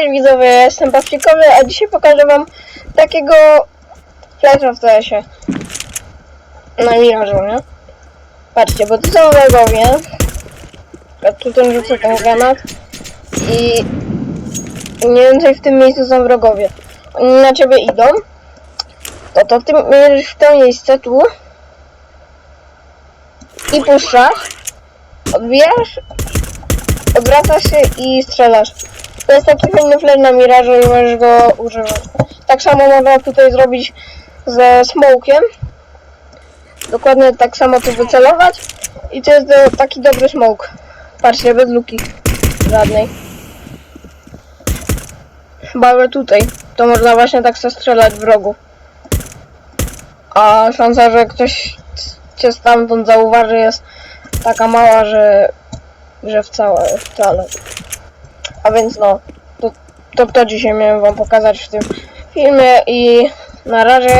Cześć widzowie, ja jestem Pawcikowy, a dzisiaj pokażę wam takiego flasha w TS-ie. Na mirażu, nie? Patrzcie, bo tu są wrogowie. Ja tutaj rzucę ten granat. I mniej więcej w tym miejscu są wrogowie. Oni na ciebie idą. To to ty mierzysz w to miejsce tu. I puszczasz. Odbijasz. Odwracasz się i strzelasz. To jest taki fajny flash na mirażu i możesz go używać. Tak samo można tutaj zrobić ze smokiem. Dokładnie tak samo tu wycelować. I to jest taki dobry smoke. Patrzcie, bez luki żadnej. Chyba tutaj. To można właśnie tak strzelać wrogów. A szansa, że ktoś cię stamtąd zauważy jest taka mała, że, że wcale, wcale. A więc no, to, to, to dzisiaj miałem wam pokazać w tym filmie i na razie